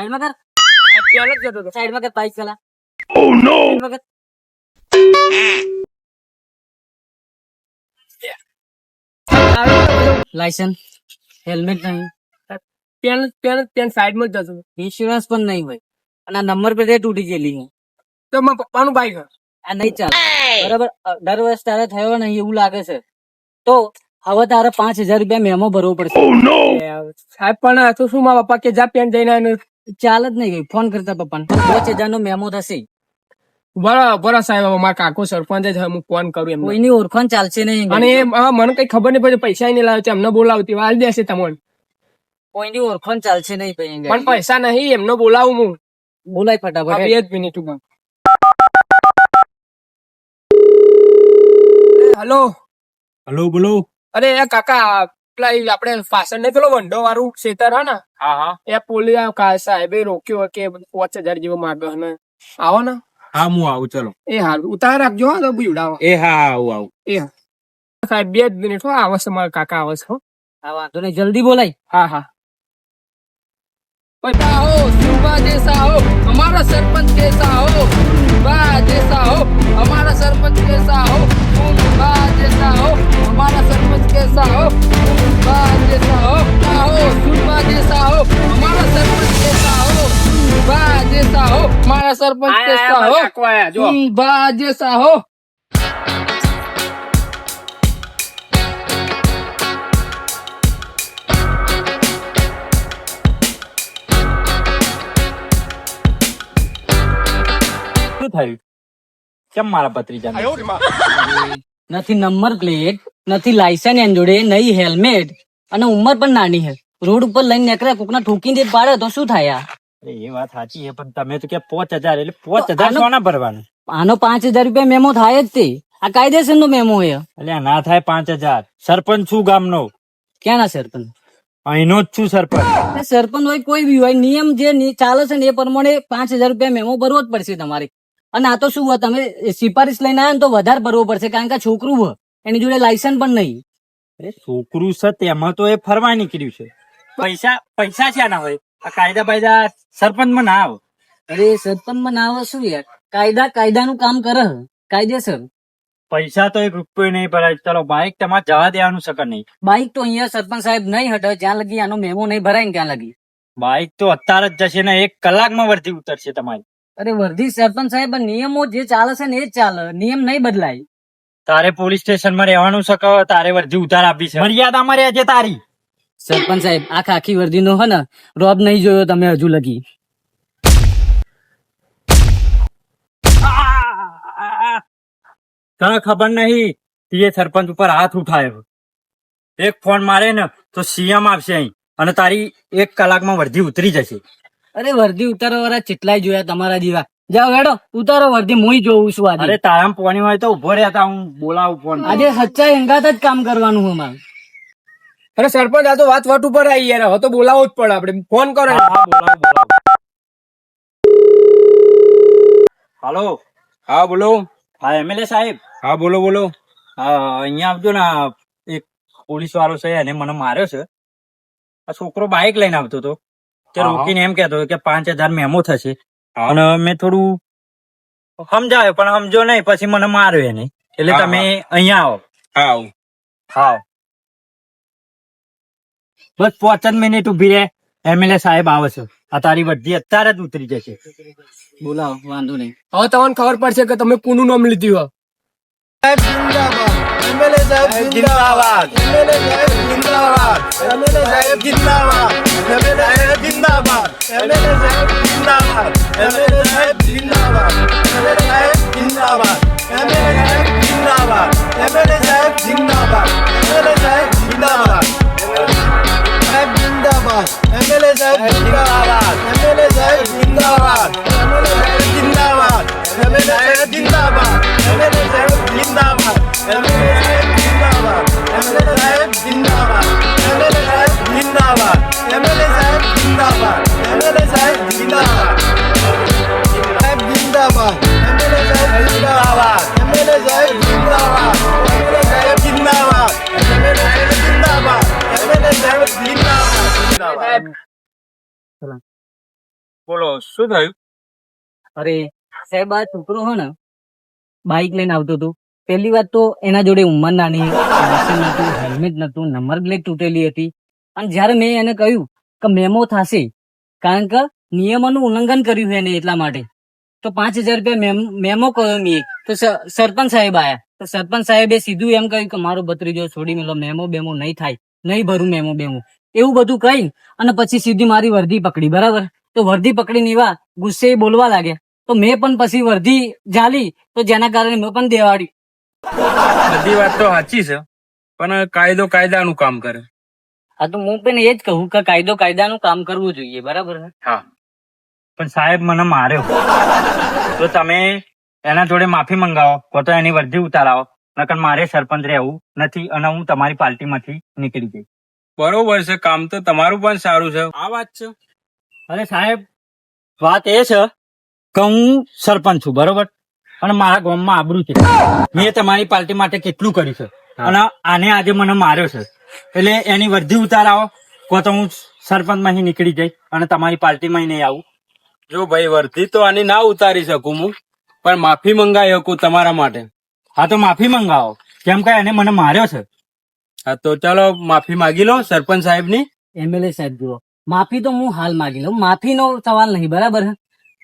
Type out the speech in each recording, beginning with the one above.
સાઈડમાં કર. પેલો જ જતો સાઈડમાં કર બાઈક ચલા ઓ નો લાયસન્સ હેલ્મેટ નહીં. પેન પેન પેન સાઈડમાં જ જતો ઇન્સ્યોરન્સ પણ નહીં ભાઈ અને આ નંબર પ્લેટ તૂટી ગયેલી છે. તો મારા પપ્પાનું બાઈક આ નહીં ચાલે. બરાબર? દર વર્ષ તારે થયો ને એવું લાગે છે. તો હવે તારે પાંચ હજાર રૂપિયા મેમો ભરવો પડશે. Oh સાહેબ પણ આ તો શું મારા પપ્પા કે જા પેન જઈને ચાલ જ નહીં ફોન કરતા પપ્પાને. પાંચ હજાર નો મેમો થશે. બરાબર બરાબર સાહેબ મારા કાકો સરપંચ જ હું ફોન કરું એમ કોઈની ઓળખાણ ચાલશે નહીં અને મને કઈ ખબર નહીં પછી પૈસા નહીં લાવે છે એમને બોલાવતી વાલ દેશે તમને. કોઈની ઓળખાણ ચાલશે નહીં ભાઈ પણ પૈસા નહીં એમને બોલાવું હું. બોલાય ફટાફટ. બે જ મિનિટ ઊભા હલો. હલો બોલો. અરે કાકા પેલા આપણે ફાસણ ને પેલો વંડો વાળું ક્ષેત્ર હા ને હા હા. સાહેબે રોક્યો કે પાંચ હજાર જેવો માગે ને. આવો ને. હા હું આવું ચલો. એ હારું ઉતાર રાખજો હા તો બીવડાવો એ હા આવું આવું. એ હા. સાહેબ બે જ મિનિટ હો આવે છે મારા કાકા આવે છે હા. વાંધો નહીં જલ્દી બોલાય. હા હા. સુબા જૈસા હો. અમારા સરપંચ જૈસા હો. સુબા જૈસા હો. અમારા સરપંચ જૈસા હો. સુબા જૈસા હો. અમારા જો સાહો શું થયું? કેમ મારા ભત્રીજા નથી? નંબર પ્લેટ નથી લાયસન્સ એન જોડે નહીં હેલ્મેટ. અને ઉંમર પણ નાની હે રોડ ઉપર લઈને નીકળ્યા કોકના ઠોકી દે પાડે તો શું થાય? એ વાત સાચી છે પણ તમે તો કે પાંચ હજાર એટલે પાંચ હજાર સોના ભરવાનું? આનો પાંચ હજાર રૂપિયા મેમો થાય જ તે. આ કાયદેસર નો મેમો છે. એટલે ના થાય પાંચ હજાર. સરપંચ છું ગામનો? ક્યાંના સરપંચ? અહીંનો જ છું સરપંચ. સરપંચ હોય કોઈ બી હોય નિયમ જે ચાલે છે ને એ પ્રમાણે પાંચ હજાર રૂપિયા મેમો ભરવો જ પડશે તમારે. અને આ તો શું હોય તમે સિફારિશ લઈને આવ્યા ને તો વધારે ભરવો પડશે કારણ કે છોકરું હોય એની જોડે લાયસન્સ પણ નહીં. છોકરું છે તેમાં તો એ ફરવા નીકળ્યું છે. પૈસા પૈસા છે ના હોય? આ કાયદા બાયદા સરપંચમાં ના આવે. અરે સરપંચમાં ના આવે શું યાર? કાયદા કાયદાનું કામ કરે. કાયદેસર. પૈસા તો એક રૂપિયો નહીં ભરાય. ચલો બાઈક તમારે જવા દેવાનું શકે નહીં. બાઈક તો અહીંયા સરપંચ સાહેબ નહીં હટે. જ્યાં લગી આનો મેમો નહીં ભરાય ને ત્યાં લગી. બાઇક તો અત્યારે જ જશે ને એક કલાકમાં વર્ધી ઉતરશે તમારી. અરે વર્ધી સરપંચ સાહેબ નિયમો જે ચાલે છે ને એ જ ચાલે. નિયમ નહીં બદલાય. તારે પોલીસ સ્ટેશનમાં રહેવાનું છે તારે વર્ધી ઉતાર આપી છે. મર્યાદામાં રહેજે તારી. સરપંચ સાહેબ આખા આખી વર્દી નો હે ને રોબ નહીં જોયો તમે હજુ લગી. તને ખબર નહીં તે સરપંચ ઉપર હાથ ઉઠાયો. એક ફોન મારે ને તો સીએમ આવશે અહીં અને તારી એક કલાકમાં વર્ધી ઉતરી જશે. અરે વર્દી ઉતારો વાળા ચેટલાય જોયા તમારા જેવા? જાઓ વેડો ઉતારો વર્દી મુઈ જોઉં છું અરે તારામ પોણી હોય તો ઊભો રહેતા હું બોલાવું ફોન. આજે સચ્ચાઈ અંગાત જ કામ કરવાનું હું મારે. અરે સરપંચ આ તો વાત વાત ઉપર આવી યાર. હવે તો બોલાવો જ પડે આપણે. ફોન કરો. હાલો. હા બોલો. હા એમએલએ સાહેબ. હા બોલો બોલો. અહીંયા આવજો ને એક પોલીસ વાળો છે એને મને માર્યો છે. આ છોકરો બાઇક લઈને આવતો હતો. હા. રોકીને એમ કેતો કે પાંચ હજાર મેમો થશે. અને મેં થોડું સમજાવ્યો પણ સમજો નહીં. પછી મને માર્યો એને. એટલે તમે અહીંયા આવો. હા હા. બસ પાંચ જ મિનિટ ઊભી રહે. એમએલએ સાહેબ આવે છે. આ તારી વર્ધી અત્યારે જ ઉતરી જશે. બોલાવો વાંધો નહીં. હવે તમને ખબર પડશે કે તમે કોનું નામ લીધું હોય. જિંદાબાદ. બોલો શું થયું? અરે સાહેબ આ છોકરો હો ને બાઇક લઈને આવતો હતો. પહેલી વાત તો એના જોડે ઉંમર નાની નતું હેલ્મેટ નતું નંબર પ્લેટ તૂટેલી હતી. અને જ્યારે મેં એને કહ્યું કે મેમો થશે કારણ કે નિયમોનું ઉલ્લંઘન કર્યું એને એટલા માટે. તો પાંચ હજાર રૂપિયા મેમો કહ્યો મેં તો સરપંચ સાહેબ આયા. તો સરપંચ સાહેબે સીધું એમ કહ્યું કે મારો ભત્રીજો છોડી મેલો મેમો બેમો નહીં થાય. નહીં ભરું મેમો બેમો. એવું બધું કહી અને પછી સીધી મારી વર્ધી પકડી બરાબર? તો વર્ધી પકડીને એવા ગુસ્સે બોલવા લાગ્યા. તો મેં પણ પછી વર્ધી જાલી તો જેના કારણે મેં પણ દેવાડી. બધી વાત તો સાચી છે પણ કાયદો કાયદાનું કામ કરે. હા તો હું પણ એ જ કહું કે કાયદો કાયદાનું કામ કરવું જોઈએ બરાબર હા. પણ સાહેબ મને માર્યો. તો તમે એના જોડે માફી મંગાવો કો તો એની વર્ધી ઉતારાવો નકર મારે સરપંચ રહેવું નથી અને હું તમારી પાર્ટીમાંથી નીકળી જઈશ બરોબર છે કામ તો તમારું પણ સારું છે. આ વાત છે. અરે સાહેબ વાત એ છે કે હું સરપંચ છું બરોબર? અને મારા ગામમાં આબરૂ છે. મેં તમારી પાર્ટી માટે કેટલું કર્યું છે. અને આને આજે મને માર્યો છે. એટલે એની વર્ધી ઉતારાવો કો તો હું સરપંચમાંથી નીકળી જઈશ અને તમારી પાર્ટીમાં નહીં આવું. જો ભાઈ વર્ધી તો આની ના ઉતારી શકું હું પણ માફી મંગાવી શકું તમારા માટે. હા તો માફી મંગાવો. કેમ કે એને મને માર્યો છે. હા તો ચાલો માફી માગી લો સરપંચ સાહેબની. એમએલએ સાહેબ જુઓ. માફી તો હું હાલ માગી લઉં. માફીનો સવાલ નહીં બરાબર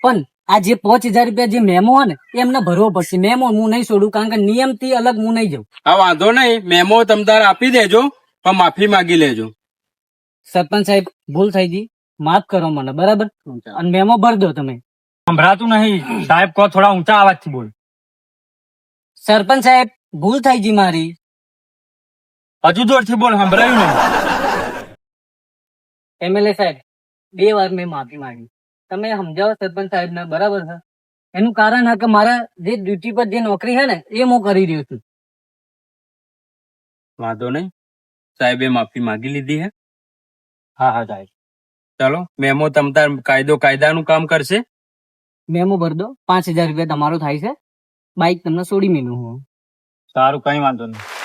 પણ આ જે પાંચ હજાર રૂપિયા જે મેમો હોય ને એમને ભરવો પડશે. મેમો હું નહીં છોડું કારણ કે નિયમથી અલગ હું નહીં જાઉં. હા વાંધો નહીં. મેમો તમ તાર આપી દેજો પણ માફી માગી લેજો. સરપંચ સાહેબ ભૂલ થઈ ગઈ. માફ કરો મને બરાબર? અને મેમો ભર દો તમે. સંભળાતું નહીં. સાહેબ કહો થોડા ઊંચા અવાજથી બોલ. સરપંચ સાહેબ ભૂલ થઈ ગઈ મારી. હજુ જોરથી બોલ સંભળાયું નહીં. એમએલએ સાહેબ બે વાર મેં માફી માંગી. તમે સમજાવો સરપંચ સાહેબ ને બરાબર છે? એનું કારણ હા કે મારા જે ડ્યુટી પર જે નોકરી છે ને એ હું કરી રહ્યો છું. વાંધો નહીં. સાહેબે માફી માંગી લીધી હે. હા હા સાહેબ. ચાલો મેમો તમ તાર કાયદો કાયદાનું કામ કરશે. મેમો ભર દો. પાંચ હજાર રૂપિયા તમારો થાય છે. બાઇક તમને છોડી મેલું હું. સારું કઈ વાંધો નહીં.